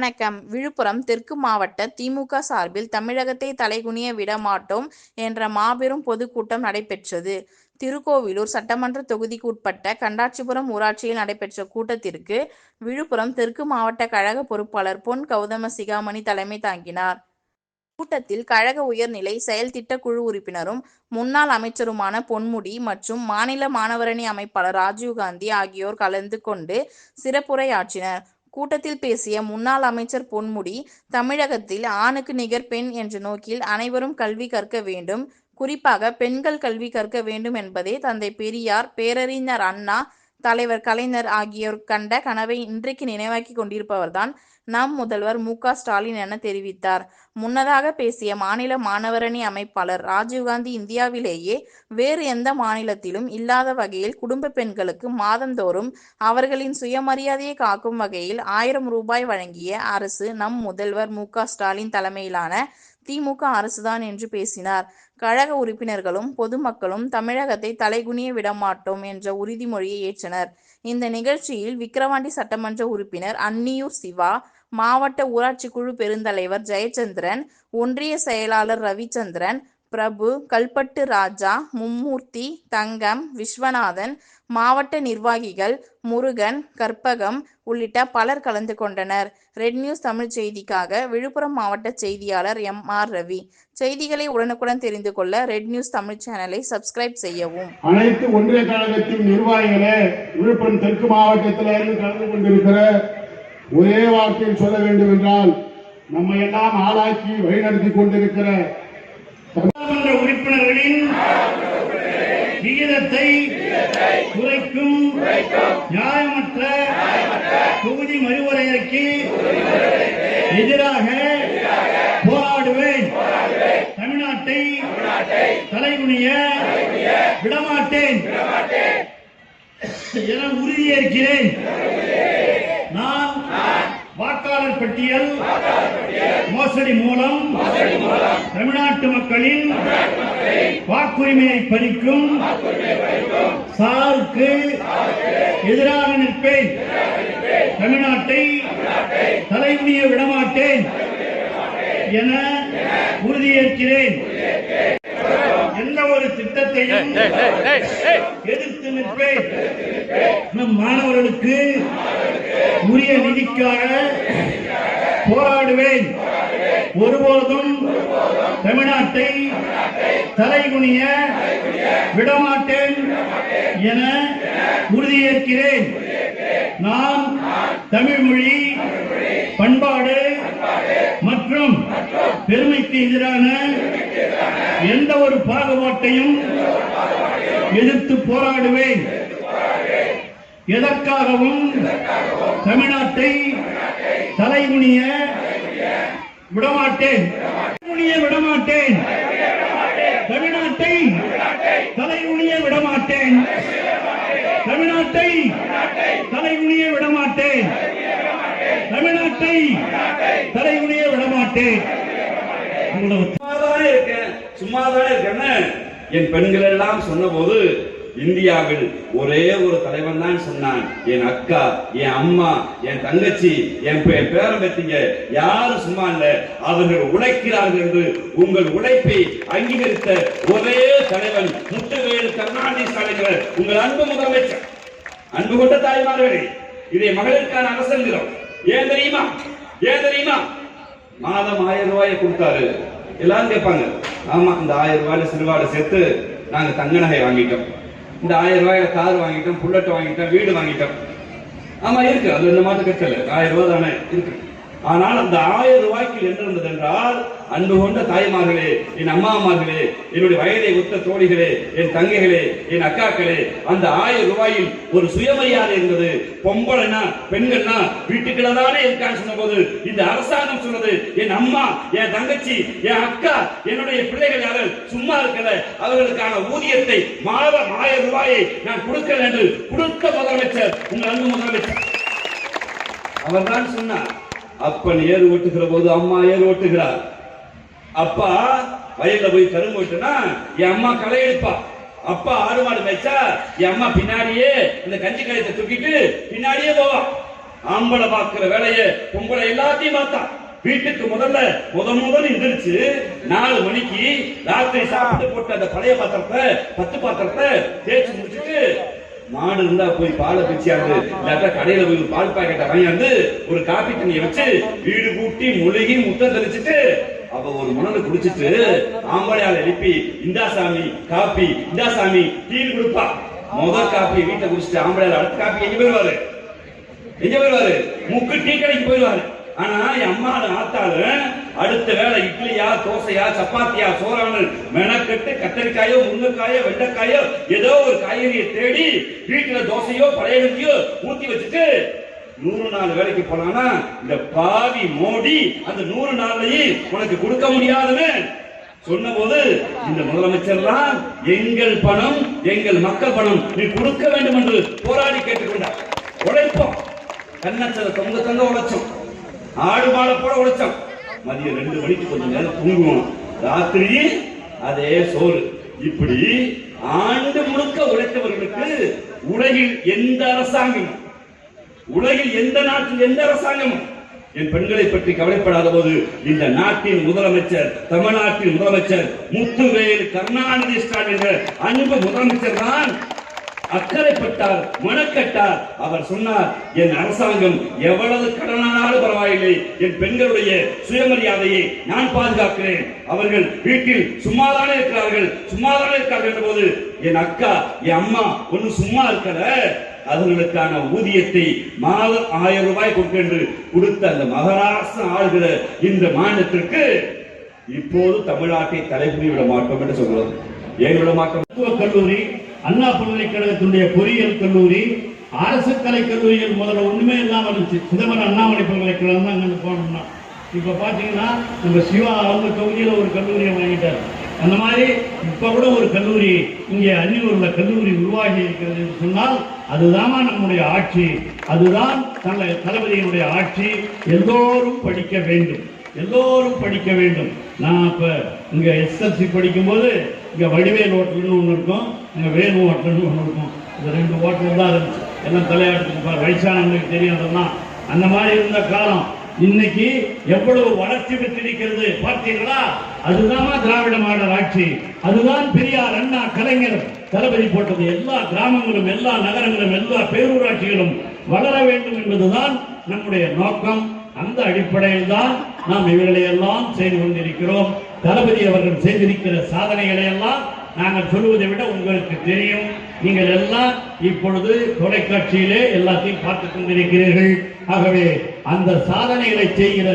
வணக்கம். விழுப்புரம் தெற்கு மாவட்ட திமுக சார்பில் தமிழகத்தை தலைகுனிய விட மாட்டோம் என்ற மாபெரும் பொதுக்கூட்டம் நடைபெற்றது. திருக்கோவிலூர் சட்டமன்ற தொகுதிக்கு உட்பட்ட கண்டாச்சிபுரம் ஊராட்சியில் நடைபெற்ற கூட்டத்திற்கு விழுப்புரம் தெற்கு மாவட்ட கழக பொறுப்பாளர் பொன் கௌதம சிகாமணி தலைமை தாங்கினார். கூட்டத்தில் கழக உயர்நிலை செயல் திட்ட குழு உறுப்பினரும் முன்னாள் அமைச்சருமான பொன்முடி மற்றும் மாநில மாணவரணி அமைப்பாளர் ராஜீவ்காந்தி ஆகியோர் கலந்து கொண்டு சிறப்புரையாற்றினர். கூட்டத்தில் பேசிய முன்னாள் அமைச்சர் பொன்முடி தமிழகத்தில் ஆணுக்கு நிகர் பெண் என்ற நோக்கில் அனைவரும் கல்வி கற்க வேண்டும். குறிப்பாக பெண்கள் கல்வி கற்க வேண்டும் என்பதே தந்தை பெரியார் பேரறிஞர் அண்ணா தலைவர் கலைஞர் ஆகியோர் கண்ட கனவை இன்றைக்கு நினைவாக்கி கொண்டிருப்பவர்தான் நம் முதல்வர் மு. க. ஸ்டாலின் என தெரிவித்தார். முன்னதாக பேசிய மாநில மாணவரணி அமைப்பாளர் ராஜீவ்காந்தி இந்தியாவிலேயே வேறு எந்த மாநிலத்திலும் இல்லாத வகையில் குடும்ப பெண்களுக்கு மாதந்தோறும் அவர்களின் சுயமரியாதையை காக்கும் வகையில் ஆயிரம் ரூபாய் வழங்கிய அரசு நம் முதல்வர் மு. க. ஸ்டாலின் தலைமையிலான திமுக அரசுதான் என்று பேசினார். கழக உறுப்பினர்களும் பொதுமக்களும் தமிழகத்தை தலைகுனிய விடமாட்டோம் என்ற உறுதிமொழியை ஏற்றனர். இந்த நிகழ்ச்சியில் விக்கிரவாண்டி சட்டமன்ற உறுப்பினர் அன்னியூர் சிவா மாவட்ட ஊராட்சி குழு பெருந்தலைவர் ஜெயச்சந்திரன் ஒன்றிய செயலாளர் ரவிச்சந்திரன் பிரபு கல்பட்டு ராஜா மும்மூர்த்தி தங்கம் விஸ்வநாதன் மாவட்ட நிர்வாகிகள் முருகன் கற்பகம் உள்ளிட்ட பலர் கலந்து கொண்டனர். ரெட் நியூஸ் தமிழ் செய்திக்காக விழுப்புரம் மாவட்ட செய்தியாளர் எம். ஆர். ரவி. செய்திகளை உடனுக்குடன் தெரிந்து கொள்ள ரெட் நியூஸ் தமிழ் சேனலை சப்ஸ்கிரைப் செய்யவும். அனைத்து ஒன்றிய கழகத்தின் நிர்வாகிகளே விழுப்புரம் தெற்கு மாவட்டத்தில் இருந்து கலந்து கொண்டிருக்கிற ஒரே வார்த்தையில் சொல்ல வேண்டும் என்றால் நம்ம எல்லாம் ஆளாக்கி வழிநடத்தி கொண்டிருக்கிற உறுப்பினர்களின் விகிதத்தை குறைக்கும் நியாயமற்ற தொகுதி மறுவரையறைக்கு எதிராக போராடுவேன். தமிழ்நாட்டை தலைகுனிய விடமாட்டேன். என உறுதியேற்கிறேன். நான் வாக்காளர் பட்டியல் மோசடி மூலம் தமிழ்நாட்டு மக்களின் வாக்குரிமையை பறிக்கும் சாருக்கு எதிராக நிற்பேன். தமிழ்நாட்டை தலைகுனிய விடமாட்டேன் என உறுதியேற்கிறேன். எந்த ஒரு திட்டத்தையும் எதிர்த்து நிற்பேன். நம் மாணவர்களுக்கு உரிய நிதிக்காக போராடுவேன். ஒருபோதும் தமிழ்நாட்டை தலைகுனிய விடமாட்டேன் என உறுதியேற்கிறேன். நான் தமிழ் மொழி பண்பாடு மற்றும் பெருமைக்கு எதிரான எந்த ஒரு பாகுபாட்டையும் எதிர்த்து போராடுவேன். எதற்காகவும் தமிழ்நாட்டை தலைமுனிய விடமாட்டேன். தலைகுனிய விடமாட்டேன். தமிழ்நாட்டை தலைமுனிய விடமாட்டேன். தமிழ்நாட்டை தலைகுனிய விடமாட்டேன். தமிழ்நாட்டை தலைகுனிய விடமாட்டேன். சும்மாதானே இருக்கேன். சும்மாதானே இருக்கேன்னு என் பெண்கள் எல்லாம் சொன்னபோது இந்தியாவில் ஒரே ஒரு தலைவன் தான் சொன்னான் என் அக்கா என் அம்மா என் தங்கச்சி என் பே- பேரம்பத்திங்க யாரும் சும்மா இல்ல. அவர்கள் உழைக்கிறார்கள் என்று உங்கள் உழைப்பை அங்கீகரித்த ஒரே தலைவன் முத்துவேல் கருணாநிதி ஸ்டாலின் உங்கள் அன்பு முதலமைச்சர். அன்பு கொண்ட தாய்மார்களே இதை மகளிருக்கான அரசங்கிறோம் ஏன் தெரியுமா? ஏன் தெரியுமா? மாதம் ஆயிரம் ரூபாயை கொடுத்தாரு. எல்லாரும் கேட்பாங்க ஆமா இந்த ஆயிரம் ரூபாயில சிறுவாடை சேர்த்து நாங்க தங்க நகை வாங்கிட்டோம். இந்த ஆயிரம் ரூபாயில கார் வாங்கிட்டோம் புல்லட் வாங்கிட்டோம் வீடு வாங்கிட்டோம். ஆமா இருக்கு. அது இந்த மாட்டு கட்டல ஆயிரம் ரூபாய் தானே இருக்கு. ஆனால் அந்த ஆயிரம் ரூபாய்க்கு என்ன இருந்தது என்றால் அன்பு கொண்ட தாய்மார்களே என் அம்மாமார்களே என்னுடைய வயதை ஒத்த தோழிகளே என் தங்கைகளே என் அக்காக்களே அந்த ஆயிரம் ரூபாயில் ஒரு சுயமரியாதை இருந்தது பொம்பளைனா பெண்கள்னா வீட்டுக்குள்ள தானே இருக்கான்னு சொன்னபோது இந்த அரசாங்கம் சொன்னது என் அம்மா என் தங்கச்சி என் அக்கா என்னுடைய பிள்ளைகள் யாரும் சும்மா இருக்கல. அவர்களுக்கான ஊதியத்தை மாதம் ஆயிரம் ரூபாயை நான் கொடுக்க என்று கொடுத்த முதலமைச்சர் உங்கள் அன்பு முதலமைச்சர். அவர்தான் சொன்னார் அப்பன் ஏறு ஓட்டுகிற போது அம்மா ஏறு ஓட்டுகிறார். அப்பா வயல்ல போய் கரும்பு ஓட்டுனா என் அம்மா களை எடுப்பா. அப்பா ஆடு மாடு மேய்ச்சா என் அம்மா பின்னாடியே இந்த கஞ்சி கயத்தை தூக்கிட்டு பின்னாடியே போவா. ஆம்பளை பார்க்கிற வேலையை பொம்பளை எல்லாத்தையும் பார்த்தா. வீட்டுக்கு முதல்ல முத முதல் எந்திரிச்சு நாலு மணிக்கு ராத்திரி சாப்பிட்டு போட்ட அந்த பழைய பாத்திரத்தை பத்து பாத்திரத்தை தேய்ச்சி முடிச்சுட்டு மாடு இருந்தா போய் பாலை பிச்சியாந்து இல்லாட்டா கடையில போய் பால் பாக்கெட்டை வாங்கியாந்து ஒரு காப்பி தண்ணியை வச்சு வீடு கூட்டி முழுகி முத்தம் தெளிச்சிட்டு அவ ஒரு மணலை குடிச்சிட்டு ஆம்பளையால எழுப்பி இந்தா சாமி காப்பி இந்தா சாமி டீ கொடுப்பா. முத காப்பி வீட்டை குடிச்சிட்டு ஆம்பளையால அடுத்த காப்பி எங்க போயிருவாரு எங்க போயிருவாரு முக்கு டீ கடைக்கு போயிருவாரு ஆனா என் அம்மாவோட ஆத்தாலும் அடுத்த வேளை இட்லியா தோசையா சப்பாத்தியா சோறானு மெனக்கட்டு கத்தரிக்காயோ முருங்கைக்காயோ வெண்டைக்காயோ ஏதோ ஒரு காய்கறியை தேடி வீட்டுல தோசையோ பழைய கஞ்சியோ ஊத்தி வச்சுட்டு நூறு நாள் வேலைக்கு போனானா இந்த பாவி மோடி அந்த நூறு நாள்லயும் உனக்கு கொடுக்க முடியாதுன்னு சொன்னபோது இந்த முதலமைச்சர் தான் எங்கள் பணம் எங்கள் மக்கள் பணம் நீ கொடுக்க வேண்டும் என்று போராடி கேட்டுக்கொண்டார். உழைப்போம். கண்ணச்சத தொங்க தொங்க உழைச்சோம். ஆடு மாடை போல உழைச்சோம். மதியம் ரெண்டு மணிக்கு கொஞ்சம் நேரம் தூங்குவோம். ராத்திரி அதே சோறு. இப்படி ஆண்டு முழுக்க உழைத்தவர்களுக்கு உலகில் எந்த அரசாங்கம் உலகில் எந்த நாட்டில் எந்த அரசாங்கமும் என் பெண்களை பற்றி கவலைப்படாத போது இந்த நாட்டின் முதலமைச்சர் தமிழ்நாட்டின் முதலமைச்சர் முத்துவேல் கருணாநிதி ஸ்டாலின் என்ற அன்பு முதலமைச்சர் தான் அக்கறைப்பட்டார் மனக்கட்டார். அவர் சொன்னார் என் அரசாங்கம் எவ்வளவு கடனானாலும் பரவாயில்லை. என் பெண்களுடைய சுயமரியாதையை நான் பாதுகாக்கிறேன். அவர்கள் வீட்டில் சும்மாதானே இருக்கிறார்கள். சும்மாதானே இருக்கிறார்கள் என்ற போது என் அக்கா என் அம்மா ஒண்ணு சும்மா இருக்கல. அவர்களுக்கான ஊதியத்தை மாதம் ஆயிரம் ரூபாய் கொடுக்கின்ற கொடுத்த அந்த மகாராஷ்டிரா ஆளுகிற இந்த மாநிலத்திற்கு இப்போது தமிழ்நாட்டை தலைப்புரி விட மாட்டோம் என்று சொல்கிறோம் ஏன் விட மாட்டோம்? கல்லூரி அண்ணா பல்கலைக்கழகத்தினுடைய பொறியியல் கல்லூரி அரசு கலை கல்லூரிகள் முதல்ல ஒன்றுமே இல்லாமல் இருந்துச்சு. சிதம்பரம் அண்ணாமலை பல்கலைக்கழகம் தான் அங்கே போனோம்னா. இப்போ பார்த்தீங்கன்னா நம்ம சிவா அவங்க தொகுதியில் ஒரு கல்லூரியை வாங்கிட்டார். அந்த மாதிரி இப்போ கூட ஒரு கல்லூரி இங்கே அன்னியூரில் கல்லூரி உருவாகி இருக்கிறது என்று சொன்னால் அதுதான் நம்முடைய ஆட்சி. அதுதான் தலை தளபதியினுடைய ஆட்சி. எல்லோரும் படிக்க வேண்டும். எல்லோரும் படிக்க வேண்டும். நான் இப்போ இங்கே எஸ்எல்சி படிக்கும்போது இங்கே வடிவேல் ஹோட்டல்னு ஒன்று இருக்கும். இங்கே வேணும் ஹோட்டல்னு ஒன்று இருக்கும். இந்த ரெண்டு ஹோட்டல் தான் இருந்துச்சு. எல்லாம் தலையாட்டுக்கு வயசானவங்களுக்கு தெரியும் அந்த மாதிரி இருந்த காலம். இன்னைக்கு எவ்வளவு வளர்ச்சி பெற்றிருக்கிறது பார்த்தீங்களா அதுதான் திராவிட மாடல் ஆட்சி. அதுதான் பெரியார் அண்ணா கலைஞர் தளபதி போட்டது. எல்லா கிராமங்களும் எல்லா நகரங்களும் எல்லா பேரூராட்சிகளும் வளர வேண்டும் என்பதுதான் நம்முடைய நோக்கம். அந்த அடிப்படையில் தான் நாம் இவர்களை எல்லாம் செய்து கொண்டிருக்கிறோம். தளபதி அவர்கள் செய்திருக்கிற சாதனைகளை எல்லாம் நாங்கள் சொல்லுவதை விட உங்களுக்கு தெரியும். நீங்கள் எல்லாம் இப்பொழுது தொலைக்காட்சியிலே எல்லாத்தையும் பார்த்துக் கொண்டிருக்கிறீர்கள். ஆகவே அந்த சாதனைகளை செய்கிற